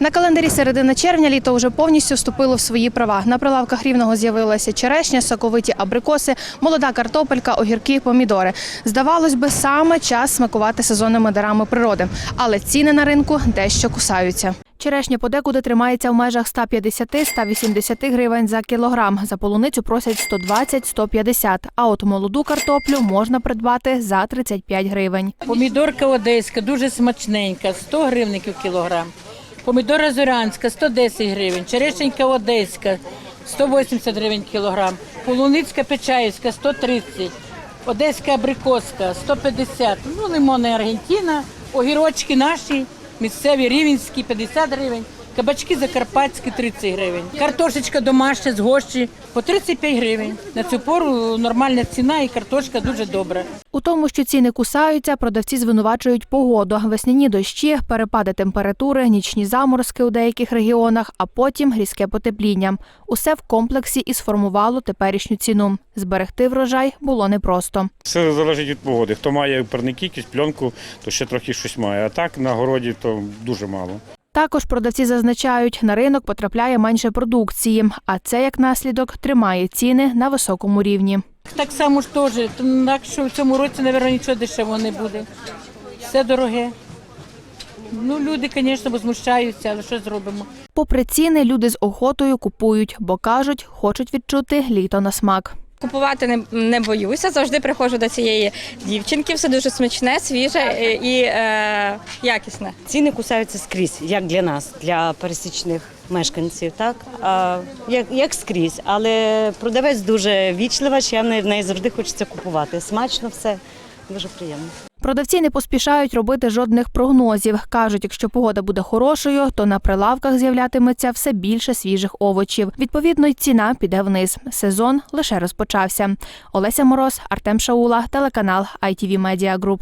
На календарі середина червня літо вже повністю вступило в свої права. На прилавках рівного з'явилася черешня, соковиті абрикоси, молода картопелька, огірки, помідори. Здавалось би, саме час смакувати сезонними дарами природи, але ціни на ринку дещо кусаються. Черешня подекуди тримається в межах 150-180 гривень за кілограм. За полуницю просять 120-150, а от молоду картоплю можна придбати за 35 гривень. Помідорка одеська, дуже смачненька, 100 гривників кілограм. Помідора зорянська, 110 гривень. Черешенька одеська, 180 гривень кілограм. Полуницька печаївська, 130. Одеська абрикоска, 150. Ну, лимони Аргентина, огірочки наші, місцеві рівенські, 50 гривень. Кабачки закарпатські 30 гривень. Картошечка домашня з гощі по 35 гривень. На цю пору нормальна ціна і картошка дуже добра. У тому, що ціни кусаються, продавці звинувачують погоду. Весняні дощі, перепади температури, нічні заморозки у деяких регіонах, а потім різке потепління. Усе в комплексі і сформувало теперішню ціну. Зберегти врожай було непросто. Все залежить від погоди. Хто має парники, якусь пленку, то ще трохи щось має. А так на городі то дуже мало. Також продавці зазначають, на ринок потрапляє менше продукції, а це як наслідок тримає ціни на високому рівні. Так само ж теж, так що в цьому році, мабуть, нічого дешевого не буде. Все дороге. Ну, люди, звісно, возмущаються, але що зробимо? Попри ціни, люди з охотою купують, бо кажуть, хочуть відчути літо на смак. Купувати не, не боюся. Завжди приходжу до цієї дівчинки. Все дуже смачне, свіже і е, якісне. Ціни кусаються скрізь, як для нас, для пересічних мешканців, так а, як, як скрізь. Але продавець дуже вічлива, ще в неї завжди хочеться купувати. Смачно все, дуже приємно. Продавці не поспішають робити жодних прогнозів. Кажуть, якщо погода буде хорошою, то на прилавках з'являтиметься все більше свіжих овочів. Відповідно, й ціна піде вниз. Сезон лише розпочався. Олеся Мороз, Артем Шаула, телеканал ITV Media Group.